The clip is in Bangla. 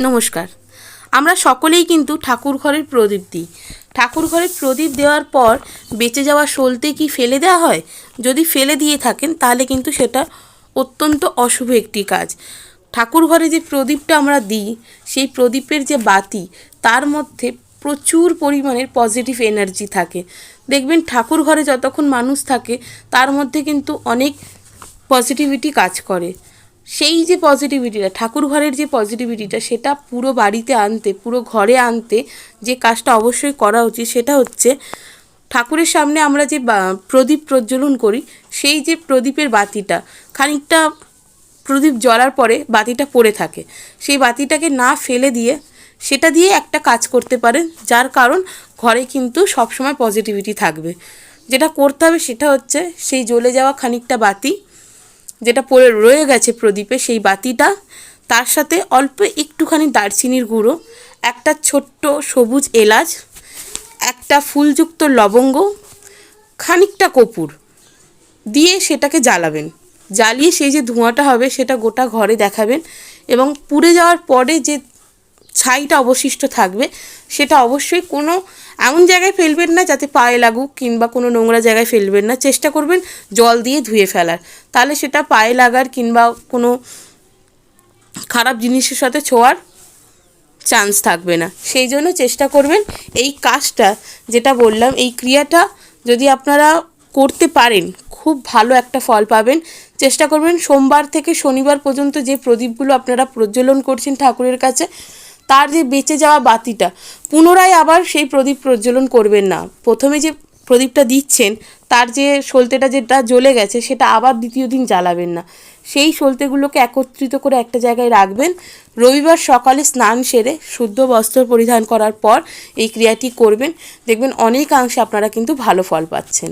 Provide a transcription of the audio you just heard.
নমস্কার। আমরা সকলেই কিন্তু ঠাকুর ঘরের প্রদীপ দিই। ঠাকুর ঘরের প্রদীপ দেওয়ার পর বেঁচে যাওয়া সলতে কি ফেলে দেওয়া হয়? যদি ফেলে দিয়ে থাকেন, তাহলে কিন্তু সেটা অত্যন্ত অশুভ একটি কাজ। ঠাকুর ঘরে যে প্রদীপটা আমরা দিই, সেই প্রদীপের যে বাতি, তার মধ্যে প্রচুর পরিমাণের পজিটিভ এনার্জি থাকে। দেখবেন ঠাকুর ঘরে যতক্ষণ মানুষ থাকে, তার মধ্যে কিন্তু অনেক পজিটিভিটি কাজ করে। সেই যে পজিটিভিটিটা ঠাকুর ঘরের যে পজিটিভিটিটা সেটা পুরো বাড়িতে আনতে, পুরো ঘরে আনতে যে কাজটা অবশ্যই করা উচিত সেটা হচ্ছে ঠাকুরের সামনে আমরা যে প্রদীপ প্রজ্বলন করি, সেই যে প্রদীপের বাতিটা, খানিকটা প্রদীপ জ্বলার পরে বাতিটা পড়ে থাকে। সেই বাতিটাকে না ফেলে দিয়ে, সেটা দিয়ে একটা কাজ করতে পারেন, যার কারণ ঘরে কিন্তু সবসময় পজিটিভিটি থাকবে। যেটা করতে হবে সেটা হচ্ছে, সেই জ্বলে যাওয়া খানিকটা বাতি যেটা পড়ে রয়ে গেছে প্রদীপে, সেই বাতিটা, তার সাথে অল্প একটুখানি দারচিনির গুঁড়ো, একটা ছোট্ট সবুজ এলাচ, একটা ফুলযুক্ত লবঙ্গ, খানিকটা কপুর দিয়ে সেটাকে জ্বালাবেন। জ্বালিয়ে সেই যে ধোঁয়াটা হবে, সেটা গোটা ঘরে দেখাবেন এবং পুড়ে যাওয়ার পরে যে ছাইটা অবশিষ্ট থাকবে, সেটা অবশ্যই কোনো এমন জায়গায় ফেলবেন না যাতে পায়ে লাগুক কিংবা কোনো নোংরা জায়গায় ফেলবেন না। চেষ্টা করবেন জল দিয়ে ধুয়ে ফেলার। তাহলে সেটা পায়ে লাগার কিংবা কোনো খারাপ জিনিসের সাথে ছোঁয়ার চান্স থাকবে না। সেই জন্য চেষ্টা করবেন এই কাজটা, যেটা বললাম, এই ক্রিয়াটা যদি আপনারা করতে পারেন, খুব ভালো একটা ফল পাবেন। চেষ্টা করবেন সোমবার থেকে শনিবার পর্যন্ত যে প্রদীপগুলো আপনারা প্রজ্বলন করছেন ঠাকুরের কাছে তার যে বেঁচে যাওয়া বাতিটা, পুনরায় আবার সেই প্রদীপ প্রজ্বলন করবেন না। প্রথমে যে প্রদীপটা দিচ্ছেন, তার যে সলতেটা যেটা জ্বলে গেছে, সেটা আবার দ্বিতীয় দিন জ্বালাবেন না। সেই সলতেগুলোকে একত্রিত করে একটা জায়গায় রাখবেন। রবিবার সকালে স্নান সেরে শুদ্ধ বস্ত্র পরিধান করার পর এই ক্রিয়াটি করবেন। দেখবেন অনেকাংশে আপনারা কিন্তু ভালো ফল পাচ্ছেন।